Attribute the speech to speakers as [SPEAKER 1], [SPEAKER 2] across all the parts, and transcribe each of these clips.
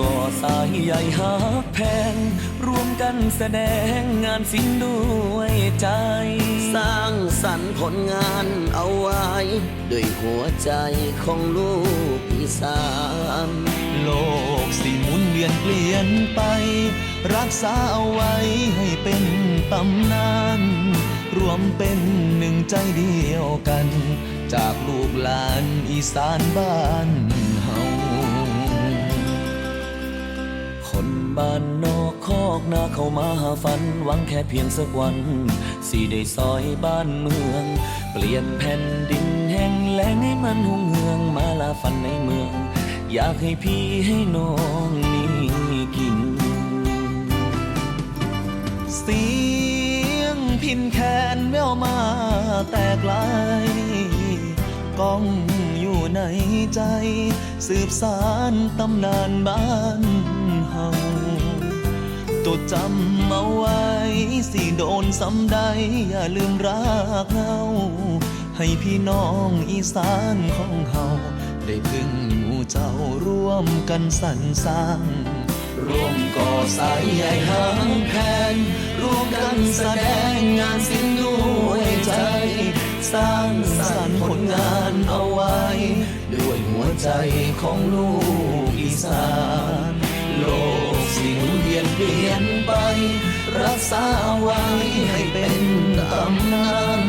[SPEAKER 1] ก่อสายใหญ่หักแพงรวมกันแสดงงานสิ้นด้วยใจ
[SPEAKER 2] สร้างสรรค์ผลงานเอาไว้ ด้วยหัวใจของลูกอีสาน
[SPEAKER 1] โลกสิหมุนเวียนเปลี่ยนไป รักษาเอาไว้ให้เป็นตำนานรวมเป็นหนึ่งใจเดียวกัน จากลูกหลานอีสานบ้านเฮา บ้านนอกคอกนาเข้ามาหาฝันหวังแค่เพียงสักวันสิได้ซอยบ้านเมือง เปลี่ยนแผ่นดินแห้งแล้งให้มันหุ่งเหืองมาลาฝันในเมือง อยากให้พี่ให้น้องมีกิน เสียงพินแคนแววมาแต่ไกลก้องอยู่ในใจ สืบสารตำนานบ้านเฮา ตัวจำเอาไว้ สิโดนสำใด อย่าลืมรักเฮาให้พี่น้องอีสานของเฮาได้พึ่งหมู่เจ้าร่วมกันสรรสร้าง ร่วมก่อสายใหญ่หางแพงร่วมกันแสดงงานสิ้นด้วยใจ สร้างสรรค์ผลงานเอาไว้ ด้วยหัวใจของลูกอีสาน โลกสิ่งเวียนเปลี่ยนไป รักษาไว้ให้เป็นตำนาน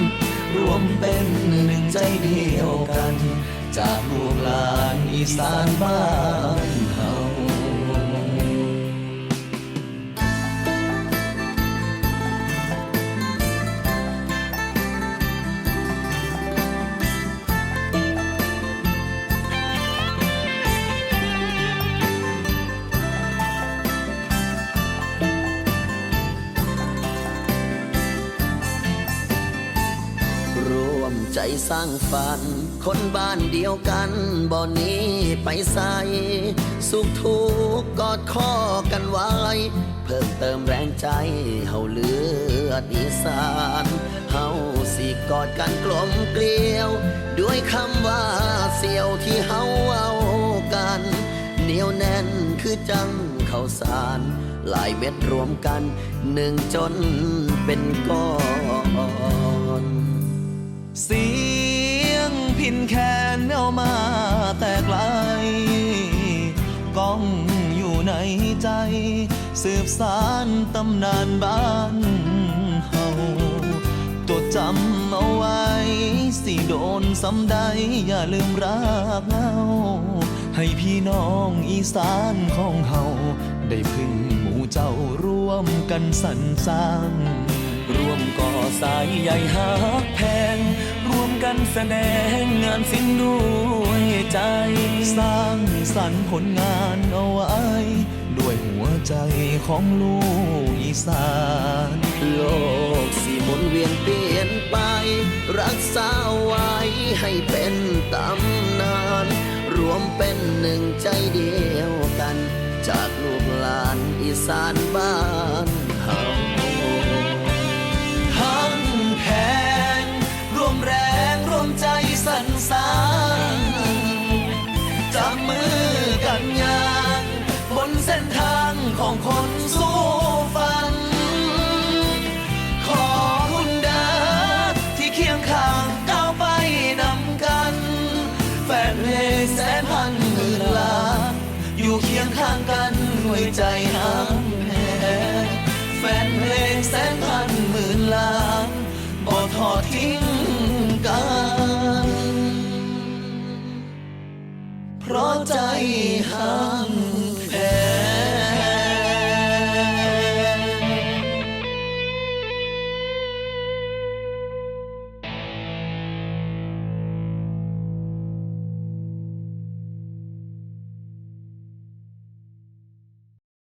[SPEAKER 1] รวมเป็นหนึ่งใจเดียวกัน จากลูกหลานอีสานบ้าน
[SPEAKER 2] ใจสร้างฝัน คนบ้านเดียวกันบ่หนี้ไปใส่สุขทุกข์กอดข้อกันไว้ เพิ่มเติมแรงใจเฮาเลือดอีสานเฮาสิกอดกันกลมเกลียว ด้วยคำว่าเสียวที่เฮาเอากันเหนียวแน่นคือจังข้าวสารหลายเม็ดรวมกันหนึ่งจนเป็นก้อน
[SPEAKER 1] เสียงพินแคนแววมาแต่ไกลก้องอยู่ในใจ สืบสารตำนานบ้านเฮาจดจำเอาไว้ สิโดนสำใด อย่าลืมรักเฮาให้พี่น้องอีสานของเฮาได้พึ่งหมู่เจ้าร่วมกันสรรสร้าง ร่วมก่อสายใหญ่หักแพง กันแสดงงานสิ้นด้วยใจ สร้างสรรค์ผลงานเอาไว้ ด้วยหัวใจของลูกอีสาน
[SPEAKER 2] โลกสิหมุนเวียนเปลี่ยนไป รักษาไว้ให้เป็นตำนาน รวมเป็นหนึ่งใจเดียวกัน จากลูกหลานอีสานบ้าน
[SPEAKER 1] ใจน้ำแพงแฟนเพลงแสนพันหมื่นล้านบ่ทอดทิ้งกัน เพราะใจห่าง